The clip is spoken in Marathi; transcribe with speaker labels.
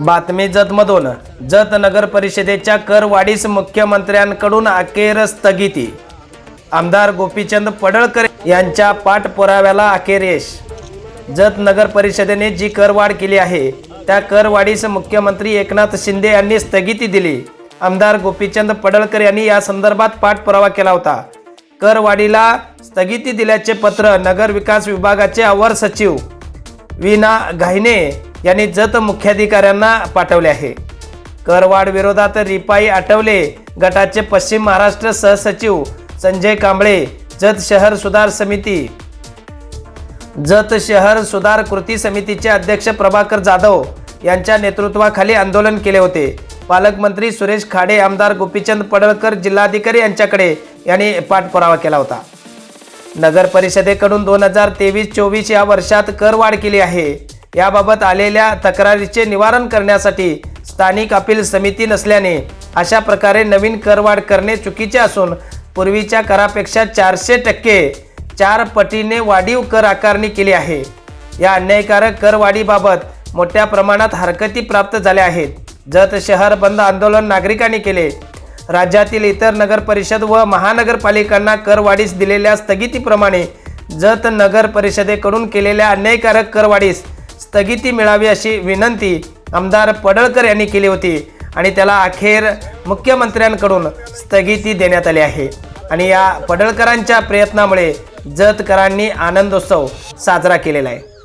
Speaker 1: बातमी जतमधून. जत नगर परिषदेच्या करवाढीस मुख्यमंत्र्यांकडून अखेर स्थगिती. आमदार गोपीचंद पडळकर यांच्या पाठपुराव्याला अखेर यश. जत नगर परिषदेने जी करवाढ केली आहे त्या करवाढीस मुख्यमंत्री एकनाथ शिंदे यांनी स्थगिती दिली. आमदार गोपीचंद पडळकर यांनी या संदर्भात पाठपुरावा केला होता. करवाढीला स्थगिती दिल्याचे पत्र नगर विकास विभागाचे अवर सचिव विना घाईने यांनी जत मुख्याधिकाऱ्यांना पाठवले आहे. करवाढ विरोधात रिपाई आठवले गटाचे पश्चिम महाराष्ट्र सहसचिव संजय कांबळे जत शहर सुधार समिती. जत शहर सुधार कृती समितीचे अध्यक्ष प्रभाकर जाधव यांच्या नेतृत्वाखाली आंदोलन केले होते. पालकमंत्री सुरेश खाडे आमदार गोपीचंद पडळकर जिल्हाधिकारी यांच्याकडे यांनी पाठपुरावा केला होता. नगर परिषदेकडून दोन हजार तेवीस चोवीस या वर्षात करवाढ केली आहे. याबाबत आलेल्या तक्रारीचे निवारण करण्यासाठी स्थानिक अपील समिती नसल्याने अशा प्रकारे नवीन करवाढ करणे चुकीचे असून पूर्वीच्या करापेक्षा चारशे टक्के चार पटीने वाढीव कर आकारणी केली आहे. या अन्यायकारक करवाढीबाबत मोठ्या प्रमाणात हरकती प्राप्त झाल्या आहेत. जत शहर बंद आंदोलन नागरिकांनी केले. राज्यातील इतर नगरपरिषद व महानगरपालिकांना करवाढीस दिलेल्या स्थगितीप्रमाणे जत नगर परिषदेकडून केलेल्या अन्यायकारक करवाढीस स्थगिती मिळावी अशी विनंती आमदार पडळकर यांनी केली होती. आणि त्याला अखेर मुख्यमंत्र्यांकडून स्थगिती देण्यात आली आहे. आणि या पडळकरांच्या प्रयत्नामुळे जतकरांनी आनंदोत्सव साजरा केलेला आहे.